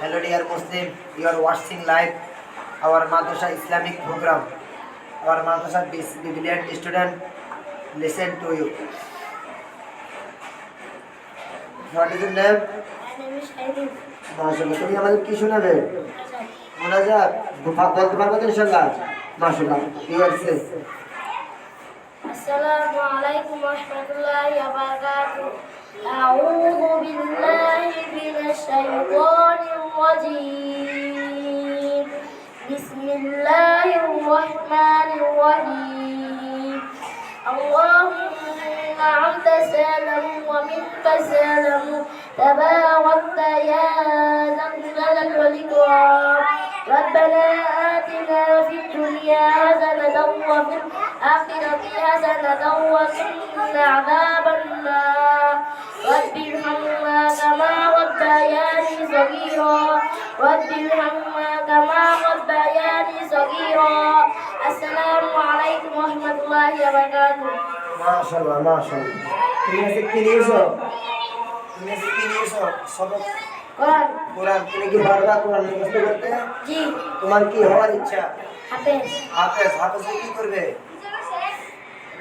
Hello dear Muslim you are watching live our madrasa Islamic program our madrasa বিভিলিয়ান student listen to you what is name তুমি আমাদের কি শোনাবে? মোনাজাত। বলতে পারব তো ইনশাল্লাহ মাশাল্লাহ ইউ আর السلام عليكم ورحمة الله وبركاته. أعوذ بالله من الشيطان الرجيم. بسم الله الرحمن الرحيم. اللهم أنت سالم ومنك سالم. تباركت يا ذا الجلال ربنا آتنا في الدنيا حسنة وفي الآخرة حسنة وقنا عذاب النار رب ارحمنا كما ربياني صغيرا رب ارحمنا كما ربياني صغيرا السلام عليكم ورحمة الله وبركاته মাশাআল্লাহ মাশাআল্লাহ তুমি আজকে কি নিয়েছো তুমি আজকে কি নিয়েছো সবক قرآن কোরআন তুমি কি পারবা কোরআন মুখস্থ করতে জি তোমার কি হওয়ার ইচ্ছা হাফেজ হাফেজ হাফেজ কি করবে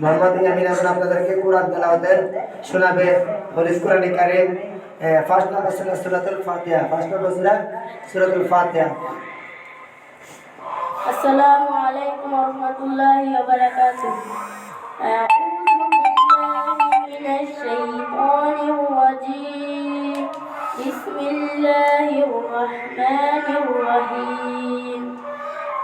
মোহাম্মদ ইয়ামিন এখন আপনাদেরকে কোরআন তেলাওয়াতের শোনাবে হরিস কোরআন কারিম ফার্স্ট নাম্বার সূরা সূরাতুল ফাতিহা ফার্স্ট নাম্বার সূরা সূরাতুল ফাতিহা السلام عليكم ورحمة الله وبركاته أعوذ بالله من الشيطان الرجيم بسم الله الرحمن الرحيم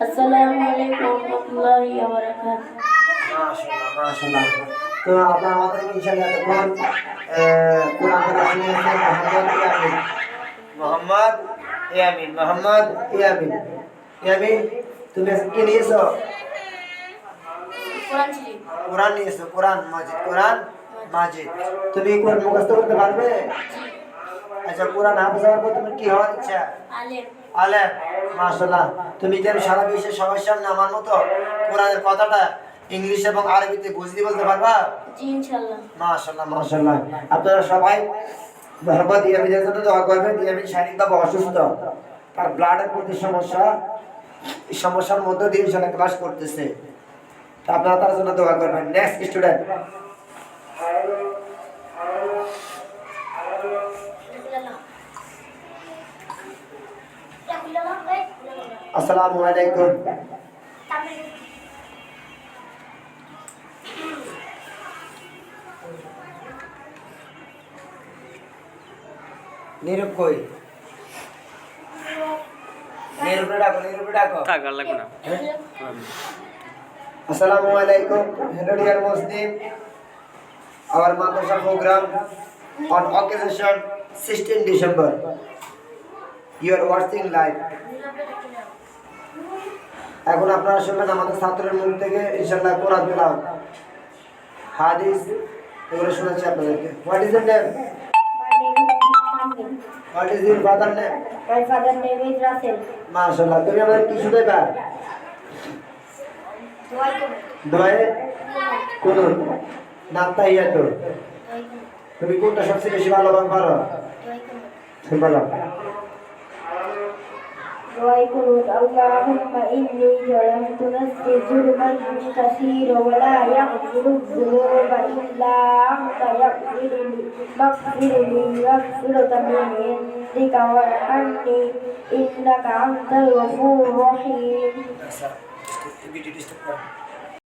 আসসালামু তো আপনারা আমাদের ইনশাআল্লাহ মোহাম্মদ ইয়ামিন মোহাম্মদ ইয়ামিন ইয়ামিন তুমি কি নিয়েছো? কোরআন নিয়েছো কোরআন মাজিদ তুমি কোরআন মুখস্থ করতে পারবে? আচ্ছা কোরআন হাফেজ হওয়ার পর তোমার কি হওয়ার ইচ্ছা? আলেম মাশাআল্লাহ। তুমি কি সারা বিশ্বের সবার সামনে আমার মতো কোরআনের কথাটা ইংলিশ এবং আরবিতে বুঝতে বলতে পারবা? ইনশাল্লাহ মাশাআল্লাহ মাশাআল্লাহ। আপনারা সবাই মোহাম্মদ ইয়ামিনের জন্য দোয়া করবেন। ইয়ামিন শারীরিকভাবে অসুস্থ। তার ব্লাডের প্রতি সমস্যা সমস্যার মধ্যে দিয়ে ইনশাআল্লাহ ক্লাস করতেছে। আপনারা তার জন্য দোয়া করবেন। নেক্সট স্টুডেন্ট আসসালামু আলাইকুম নীরব কই নীরব ডাকো নীরব ডাকো থাক আর লাগবে না Assalamu alaikum. Hello dear Muslim. Our Madrasa program on occasion 16 December. You are watching live. এখন আপনারা শুনবেন আমাদের ছাত্রের মুখ থেকে ইনশাল্লাহ কোরআন দিলাম হাদিস এগুলো শোনাচ্ছি আপনাদেরকে। What is name what is your father name My father name is Russell. মাশাআল্লাহ। তুমি আমাদের কি শুনাইবা? দয়ে কোন নাত্তা ইয়াতো তুমি কোনটা সবচেয়ে বেশি ভালো পারো বলো। আল্লাহুম্মা ইন্নী জালামতু নাফসি যুলমান কাসীরা ওয়া লা ইয়াগফিরু যুনুবা ইল্লা আনতা ইয়াগফিরুলি মাগফিরলি মাগফিরাতাম মিন ইনদিকা ওয়ারহামনি ইন্নাকা আনতাল গফুরুর রহিম ভিডিও ডিস্টার্ব